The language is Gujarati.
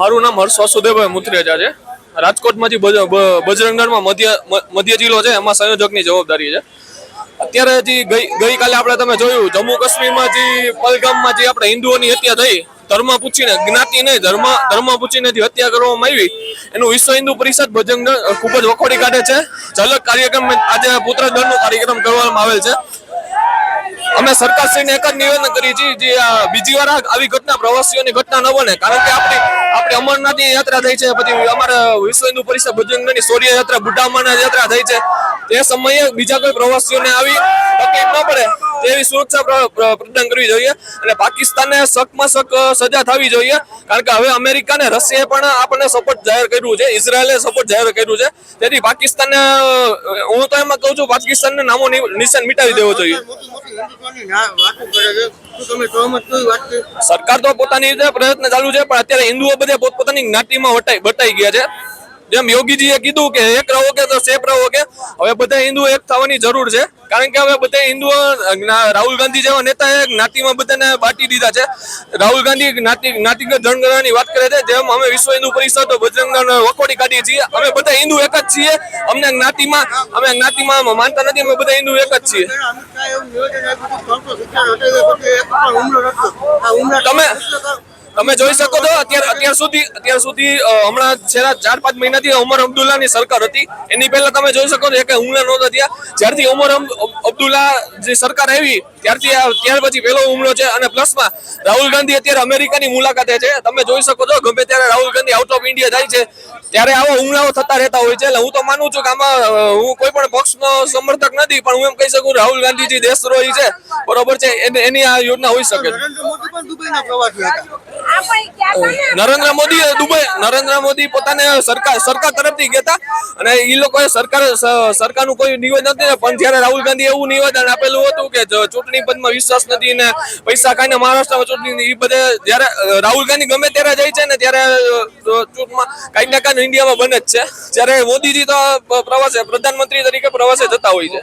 મારું નામ હર્ષ વાસુદેવભાઈ મુત્રેજા છે. રાજકોટમાંથી બજ- બ- બજરંગ દળમાં મધ્ય મધ્ય જિલ્લો છે, એમાં સંયોજકની જવાબદારી છે. અત્યારે જે ગઈ ગઈકાલે આપણે તમે જોયું, જમ્મુ કાશ્મીરમાં જે પલગામમાં જે આપણે હિન્દુઓની હત્યા થઈ, ધર્મ પૂછીને, જ્ઞાતિ નહીં, ધર્મ ધર્મ પૂછીને જે હત્યા કરવામાં આવી, એનું વિશ્વ હિન્દુ પરિષદ બજરંગ ખૂબ જ વખોડી કાઢે છે. ઝલક કાર્યક્રમ આજે પુત્ર દળનો કાર્યક્રમ કરવામાં આવેલ છે. અમે સરકારશ્રીને એક જ નિવેદન કરીએ છીએ જે બીજી વાર આવી ઘટના, પ્રવાસીઓની ઘટના ન બને. કારણ કે આપણી આપણી અમરનાથની યાત્રા થઈ છે, પછી અમારે વિશ્વ હિન્દુ પરિષદ બજરંગની શૌર્ય યાત્રા બુઢામાના યાત્રા થઈ છે. તે સમયે બીજા કોઈ પ્રવાસીઓને આવી તકલીફ ન તેવી સુરક્ષા પ્ર- પ્ર- પ્રદાન કરવી જોઈએ અને પાકિસ્તાનને શકમાં શક સજા થવી જોઈએ. કારણ કે હવે અમેરિકા અને રશિયાએ પણ આપણને સપોર્ટ જાહેર કર્યું છે, ઇઝરાયલે સપોર્ટ જાહેર કર્યું છે. તેથી પાકિસ્તાનને હું તો એમાં કહું છું, પાકિસ્તાનને નામો નિશાન મિટાવી દેવો જોઈએ. ના-? સરકાર તો પોતાની રીતે પ્રયત્ન ચાલુ છે, પણ અત્યારે હિન્દુઓ બધે પોતપોતાની જ્ઞાતિમાં વટાઈ ગયા છે. જેમ યોગીજીએ કીધું કે એક રહો કે તો સેફ રહો કે હવે બધા હિન્દુઓ એક થવાની જરૂર છે. કારણ કે હવે બધા હિન્દુઓ રાહુલ ગાંધી જેવા નેતાએ જ્ઞાતિમાં બધાને બાટી દીધા છે. રાહુલ ગાંધી જ્ઞાતિ જ્ઞાતિગત જનગણનાની વાત કરે છે જેમ અમે વિશ્વ હિન્દુ પરિષદ બજરંગ વખોડી કાઢીએ છીએ. અમે બધા હિન્દુ એક જ છીએ. અમને જ્ઞાતિમાં અમે જ્ઞાતિમાં માનતા નથી અમે બધા હિન્દુ એક જ છીએ. પહેલા અમિત શાહે એવું નિવેદન આપ્યું હતું કે 370 હટાવ્યા પછી એક પણ હુમલો નહોતો. આ હુમલા તમે- તમે જોઈ શકો છો, અત્યારે અત્યાર સુધી અત્યાર સુધી હમણાં છેલ્લા ચાર પાંચ મહિનાથી ઉમર અબ્દુલ્લાની સરકાર હતી. એની પહેલા તમે જોઈ શકો છો કે હુમલા નહોતા થયા. જ્યારથી ઉમર અબ- અબ્દુલ્લા જે સરકાર આવી, ત્યારથી આ- ત્યાર પછી પહેલો હુમલો છે અને પ્લસમાં રાહુલ ગાંધી અત્યારે અમેરિકાની મુલાકાતે છે. તમે જોઈ શકો છો, ગમે ત્યારે Rahul Gandhi out of India જાય છે, ત્યારે આવા હુમલાઓ થતા રહેતા હોય છે. એટલે હું તો માનું છું કે આમાં હું કોઈ પણ પક્ષનો સમર્થક નથી, પણ હું એમ કહી શકું, રાહુલ ગાંધીજી દેશદ્રોહી છે. બરોબર છે, એને- આ યોજના હોઈ શકે નરેન્દ્ર નરેન્દ્ર મોદી દુબઈ નરેન્દ્ર મોદી પોતાને સરકાર સરકાર તરફથી ગયા અને એ લોકોએ સરકાર સરકારનું કોઈ નિવેદન નથી પણ જ્યારે રાહુલ ગાંધી એવું નિવેદન આપેલું હતું કે ચૂંટણી પદમાં વિશ્વાસ નથી ને પૈસા ખાઈને મહારાષ્ટ્રમાં ચૂંટણી એ બધે જ્યારે રાહુલ ગાંધી ગમે ત્યારે જાય છે ને ત્યારે ચૂંટમાં કાંઈક ના કાંઈ ઇન્ડિયામાં બને જ છે. જ્યારે મોદીજી તો પ્રવાસે પ્રધાનમંત્રી તરીકે પ્રવાસે જતા હોય છે.